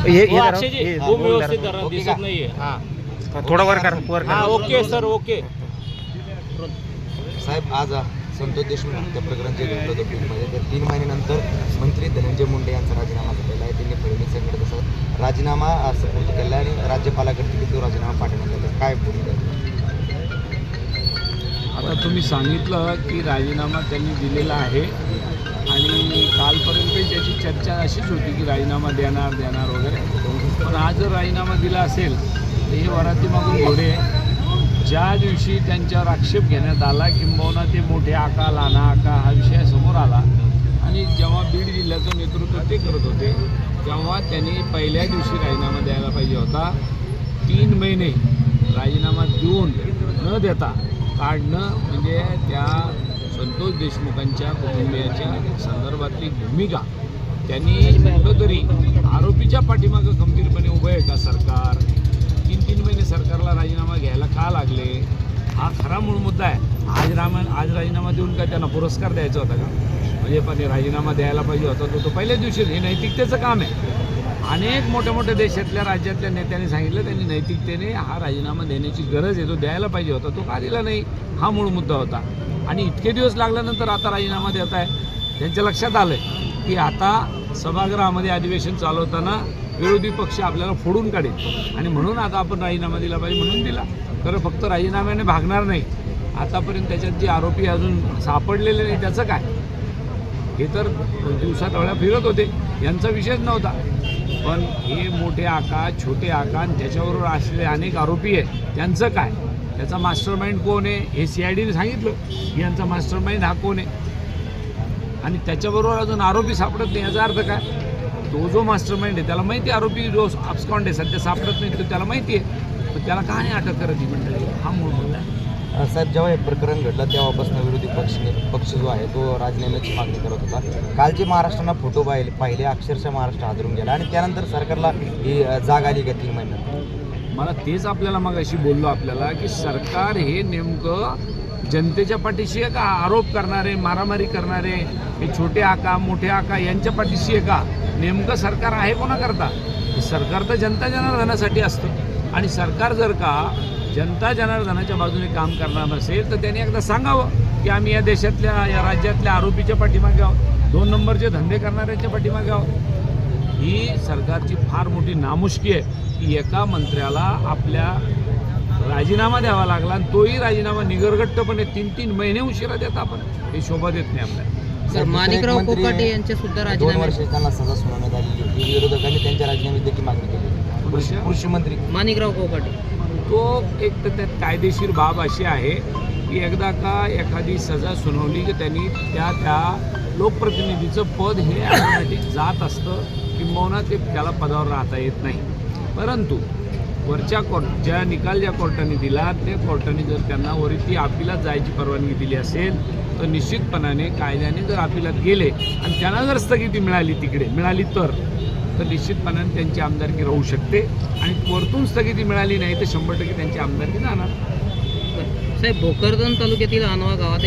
हे हे हो, जरा- अक्षयजी, हे- बूम हे व्यवस्थित जरा- धरा ओके दिसत का? नाहीये. हा. थोडा वर कर वर हा कर ओके सर ओके. साहेब आज संतोष देशमुख हत्या प्रकरण जे घडलं होतं बीडमध्ये तर तीन महिन्यानंतर मंत्री धनंजय मुंडे यांचा राजीनामा दिलेला आहे. त्यांनी फडणवीसांकडे तसा राजीनामा अ, सुपूर्द केला आणि राज्यपालाकडे देखील तो राजीनामा पाठवण्यात आला. काय भूमिका आहे? आता तुम्ही सांगितलं की राजीनामा त्यांनी दिलेला आहे. आणि कालपर्यंत त्याची चर्चा अशीच होती की राजीनामा देणार देणार वगैरे. पण आज जर राजीनामा दिला असेल तर हे वरातीमागून घोडे ज्या दिवशी त्यांच्यावर आक्षेप घेण्यात आला किंबहुना ते मोठे आका लहाना आका हा विषय समोर आला. आणि जेव्हा बीड जिल्ह्याचं नेतृत्व ते करत होते तेव्हा त्यांनी पहिल्या दिवशी राजीनामा द्यायला पाहिजे होता. तीन महिने राजीनामा देऊन न देता काढणं म्हणजे त्या संतोष देशमुखांच्या कुटुंबियाच्या संदर्भातली भूमिका. त्यांनी कुठंतरी आरोपीच्या पाठीमागं खंबीरपणे उभं आहे का सरकार? तीन तीन महिने सरकारला राजीनामा घ्यायला का लागले? हा खरा मूळ मुद्दा आहे. आज रामा आज राजीनामा देऊन का त्यांना पुरस्कार द्यायचा होता का? म्हणजे पण राजीनामा द्यायला पाहिजे होता तो तो पहिल्याच दिवशी हे नैतिकतेचं काम आहे. अनेक मोठ्या मोठ्या देशातल्या राज्यातल्या नेत्यांनी सांगितलं त्यांनी नैतिकतेने हा राजीनामा देण्याची गरज आहे तो द्यायला पाहिजे होता. तो का दिला नाही? हा मूळ मुद्दा होता. आणि इतके दिवस लागल्यानंतर आता राजीनामा देत आहे त्यांच्या लक्षात आलं की आता सभागृहामध्ये अधिवेशन चालवताना विरोधी पक्ष आपल्याला फोडून काढेल. आणि म्हणून आता आपण राजीनामा दिला पाहिजे म्हणून दिला. खरं फक्त राजीनाम्याने भागणार नाही. आतापर्यंत त्याच्यात जे आरोपी अजून सापडलेले नाही त्याचं काय? हे तर दिवसात वेळा फिरत होते. यांचा विषयच नव्हता. पण हे मोठे आका छोटे आका त्याच्याबरोबर असलेले अनेक आरोपी आहेत त्यांचं काय? त्याचा मास्टर माइंड कोण आहे? हे सी आय डीने सांगितलं. की यांचा मास्टर माइंड हा कोण आहे? आणि त्याच्याबरोबर अजून आरोपी सापडत नाही याचा अर्थ काय? तो जो मास्टर माइंड आहे त्याला माहिती आहे आरोपी जो अपस्कॉन्ड आहे सध्या सापडत नाही तो त्याला माहिती आहे. पण त्याला का नाही अटक करत ही मंडळी? हा मूळ मुद्दा आहे. साहेब जेव्हा हे प्रकरण घडलं तेव्हापासून विरोधी पक्ष पक्ष जो आहे तो राजीनाम्याची मागणी करत होता. काल जे महाराष्ट्रानं फोटो पाहिले पाहिले अक्षरशः महाराष्ट्र हादरून गेला आणि त्यानंतर सरकारला ही जाग आली का तीन महिन्यात? मला तेच आपल्याला मग अशी बोललो आपल्याला की सरकार हे नेमकं जनतेच्या पाठीशी आहे का? आरोप करणारे मारामारी करणारे हे छोटे आका मोठे आका यांच्या पाठीशी आहे का? नेमकं सरकार आहे कोणाकरता? सरकार तर जनता जनार्दनासाठी असतं. आणि सरकार जर का जनता जनार्दनाच्या बाजूने काम करणार नसेल तर त्यांनी एकदा सांगावं की आम्ही या देशातल्या या राज्यातल्या आरोपीच्या पाठीमागे आहोत. दोन नंबरचे धंदे करणाऱ्यांच्या पाठीमागे आहोत. ही सरकारची फार मोठी नामुष्की आहे की एका मंत्र्याला आपल्या राजीनामा द्यावा लागला आणि तोही राजीनामा निगरगट्टपणे तीन तीन महिने उशिरा देत आपण. हे शोभा देत नाही आपल्याला. सर माणिकराव कोकाटे यांचे सुद्धा दोन राजीनामे. वर्ष त्यांना सजा सुनावण्यात आलेली होती. विरोधकांनी त्यांच्या राजीनाम्याची देखील मागणी केली कृषी कृषी मंत्री. माणिकराव कोकाटे. तो एक तर त्यात कायदेशीर बाब अशी आहे की एकदा का एखादी सजा सुनावली की त्यांनी त्या त्या लोकप्रतिनिधीचं पद हे ऑटोमॅटिक जात असतं किंबहुना ते त्याला पदावर राहता येत नाही. परंतु वरच्या कोर्ट ज्या निकाल ज्या कोर्टाने दिला त्या कोर्टाने जर त्यांना वरती अपिलात जायची परवानगी दिली असेल तर निश्चितपणाने कायद्याने जर अपिलात गेले आणि त्यांना जर स्थगिती मिळाली तिकडे मिळाली तर तर निश्चितपणाने त्यांची आमदारकी राहू शकते. आणि वरतून स्थगिती मिळाली नाही तर शंभर टक्के त्यांची आमदारकी जाणार. साहेब भोकरदन तालुक्यातील अनवा गावात